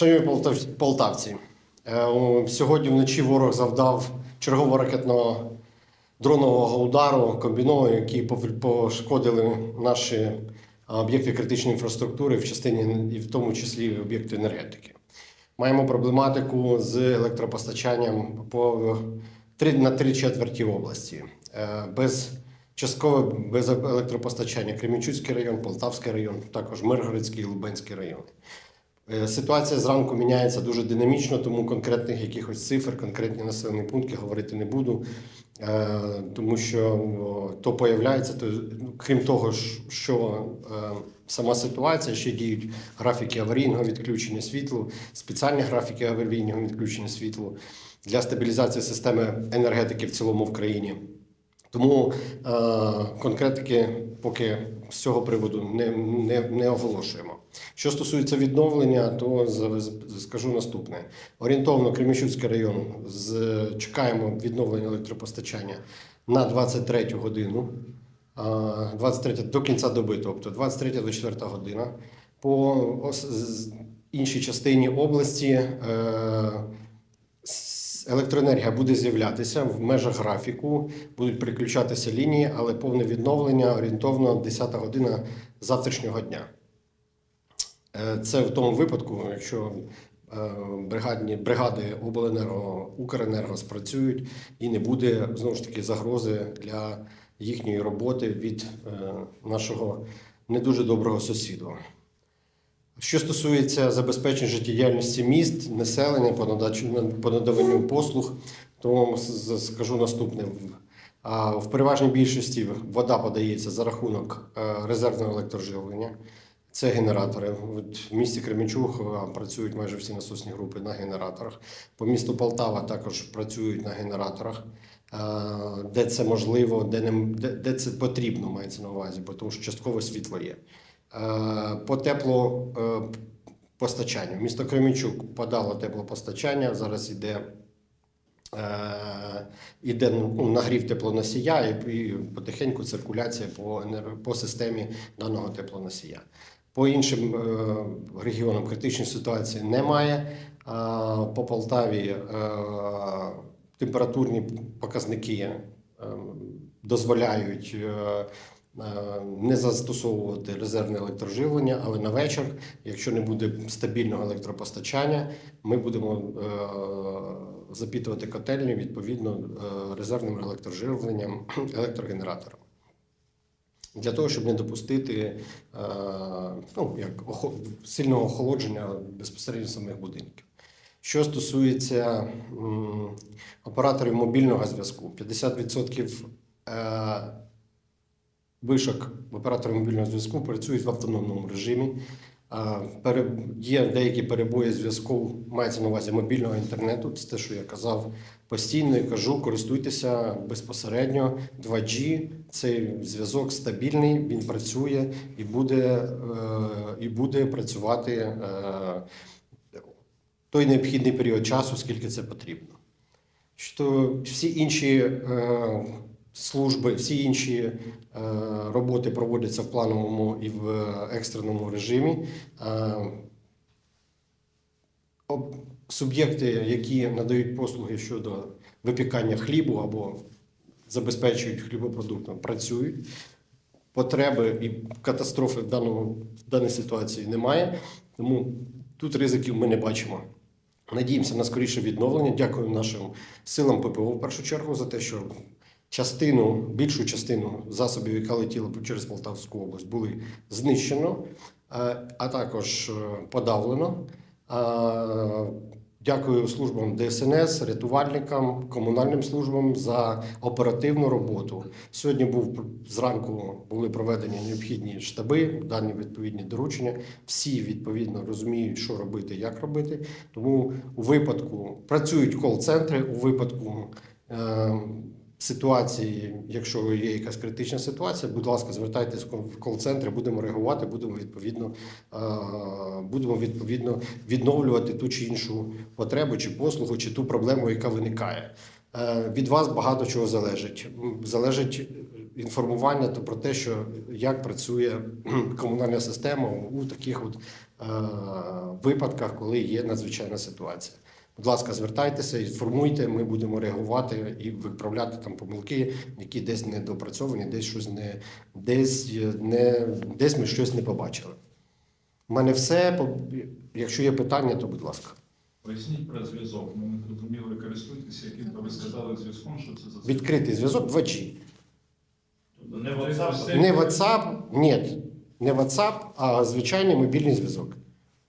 Шановні полтавці, е, сьогодні вночі ворог завдав чергового ракетного дронового удару комбінованого, які пошкодили наші об'єкти критичної інфраструктури в частині і в тому числі об'єкти енергетики. Маємо проблематику з електропостачанням по три на три четверті області. Е, Без частково без електропостачання Кремінчуцький район, Полтавський район, також Миргородський і Лубенський райони. Е, Ситуація зранку міняється дуже динамічно, тому конкретних якихось цифр, конкретні населені пункти говорити не буду, е, тому що то появляється, то ну, крім того, що е, сама ситуація, ще діють графіки аварійного відключення світлу, спеціальні графіки аварійного відключення світлу для стабілізації системи енергетики в цілому в країні. Тому конкретики поки з цього приводу не, не, не оголошуємо. Що стосується відновлення, то скажу наступне: орієнтовно Кремічуцький район з, чекаємо відновлення електропостачання на 23 годину. 23 до кінця доби, тобто 23-24 година. По іншій частині області е, електроенергія буде з'являтися в межах графіку, будуть переключатися лінії, але повне відновлення орієнтовно 10 година завтрашнього дня. Е, Це в тому випадку, якщо е, бригадні бригади обленерго Укренерго спрацюють і не буде знову ж таки загрози для їхньої роботи від е, нашого не дуже доброго сусіду. Що стосується забезпечення життєдіяльності міст, населення по надачу по надаванню послуг, то скажу наступне. В переважній більшості вода подається за рахунок е, резервного електроживлення. Це генератори. От в місті Кременчуг працюють майже всі насосні групи на генераторах. По місту Полтава також працюють на генераторах, де це можливо, де, не, де, де це потрібно, мається на увазі, бо тому що частково світло є. Е, По теплопостачанню. Місто Кременчук подало теплопостачання. Зараз іде, е, іде ну, нагрів теплоносія і, потихеньку циркуляція по, по системі даного теплоносія. По іншим е, регіонам критичної ситуації немає. По Полтаві е, температурні показники е, дозволяють е, е, не застосовувати резервне електроживлення, але на вечір, якщо не буде стабільного електропостачання, ми будемо е, запітувати котельні відповідно е, резервним електроживленням електрогенератором. Для того, щоб не допустити е, ну, як, сильного охолодження безпосередньо самих будинків. Що стосується операторів мобільного зв'язку, 50% е, вишок операторів мобільного зв'язку працюють в автономному режимі. Є деякі перебої зв'язку, мається на увазі мобільного інтернету. Це те, що я казав постійно і кажу, користуйтеся безпосередньо 2G. Цей зв'язок стабільний, він працює і буде, е, і буде працювати е, той необхідний період часу, скільки це потрібно. Що всі інші е, служби, всі інші е, роботи проводяться в плановому і в екстреному режимі. Е, суб'єкти, які надають послуги щодо випікання хлібу або забезпечують хлібопродуктом, працюють. Потреби і катастрофи в, даному, в даній ситуації немає, тому тут ризиків ми не бачимо. Надіємося на скоріше відновлення. Дякую нашим силам ППО в першу чергу за те, що частину, більшу частину засобів, яка летіла через Полтавську область, були знищено, е, а також е, подавлено. Е, Дякую службам ДСНС, рятувальникам, комунальним службам за оперативну роботу. Сьогодні був зранку були проведені необхідні штаби, дані відповідні доручення. Всі відповідно розуміють, що робити, як робити. Тому у випадку працюють кол-центри у випадку. Ситуації, якщо є якась критична ситуація, будь ласка, звертайтесь в кол-центри, будемо реагувати, будемо відповідно, е, будемо відповідно відновлювати ту чи іншу потребу, чи послугу, чи ту проблему, яка виникає. Е, Від вас багато чого залежить. Залежить інформування то про те, що як працює комунальна система у таких от е, випадках, коли є надзвичайна ситуація. Будь ласка, звертайтеся, інформуйте, ми будемо реагувати і виправляти там помилки, які десь не допрацьовані, десь щось не десь не десь ми щось не побачили. У мене все. Якщо є питання, то будь ласка. Поясніть про зв'язок. Ми не зрозуміли, користуйтеся, яким ви сказали зв'язком, що це за Відкритий зв'язок 2G. Тобто не WhatsApp, Не WhatsApp, ні, не WhatsApp, а звичайний мобільний зв'язок.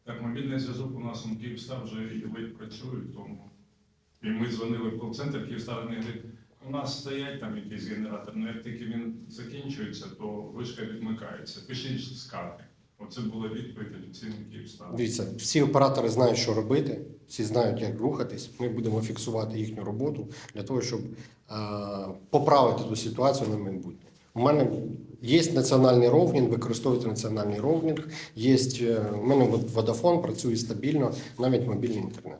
Так, мобільний зв'язок у нас он Київстар вже і ледь працює, тому і ми дзвонили в кол-центр Київстар, вони говорять, у нас стоять там якийсь генератор, але як тільки він закінчується, то вишка відмикається. Пишіть скарги. Оце була відповідь офіційно Київстар. Дивіться, всі оператори знають, що робити, всі знають, як рухатись. Ми будемо фіксувати їхню роботу для того, щоб е, поправити ту ситуацію на майбутнє. У мене є національний роумінг, використовуйте національний роумінг. Є, е, у мене Vodafone працює стабільно, навіть мобільний інтернет.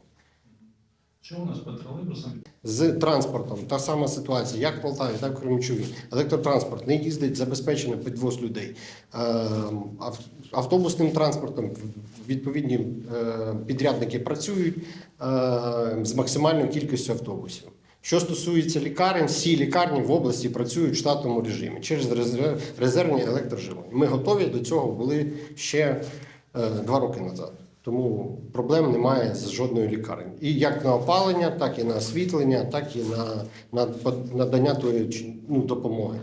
Що у нас по тролейбусам? З транспортом та сама ситуація, як в Полтаві, так і в Кременчугі. Електротранспорт не їздить забезпечений підвоз людей. Е, Автобусним транспортом відповідні е, підрядники працюють е, з максимальною кількістю автобусів. Що стосується лікарень, всі лікарні в області працюють в штатному режимі через резервні електроживлення. Ми готові до цього були ще е, два роки назад. Тому проблем немає з жодною лікарні. І як на опалення, так і на освітлення, так і на, на надання тої ну, допомоги.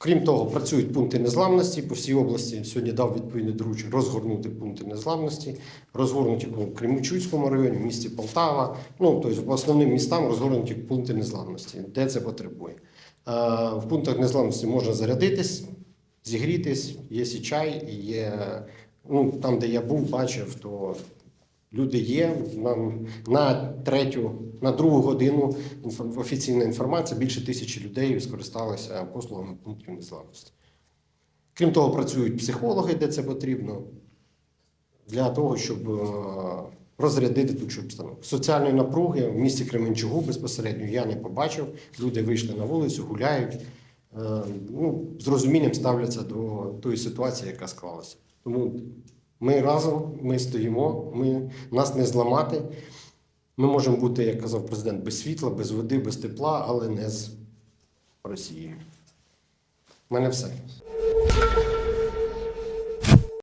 Крім того, працюють пункти незламності по всій області. Сьогодні дав відповідне доручення розгорнути пункти незламності, розгорнуті в Кремучуцькому районі, в місті Полтава. Ну, тобто по основним містам розгорнуті пункти незламності, де це потребує. Е, В пунктах незламності можна зарядитись, зігрітись, є і чай, і є. Ну, там, де я був, бачив, то люди є. Нам на третю, на другу годину офіційна інформація, більше тисячі людей скористалися послугами пунктів незламності. Крім того, працюють психологи, де це потрібно, для того, щоб е, розрядити ту обстановку. Соціальної напруги в місті Кременчугу безпосередньо я не побачив. Люди вийшли на вулицю, гуляють, е, ну, з розумінням ставляться до тої ситуації, яка склалася. Тому ми разом, ми стоїмо, ми, нас не зламати. Ми можемо бути, як казав президент, без світла, без води, без тепла, але не з Росією. У мене все.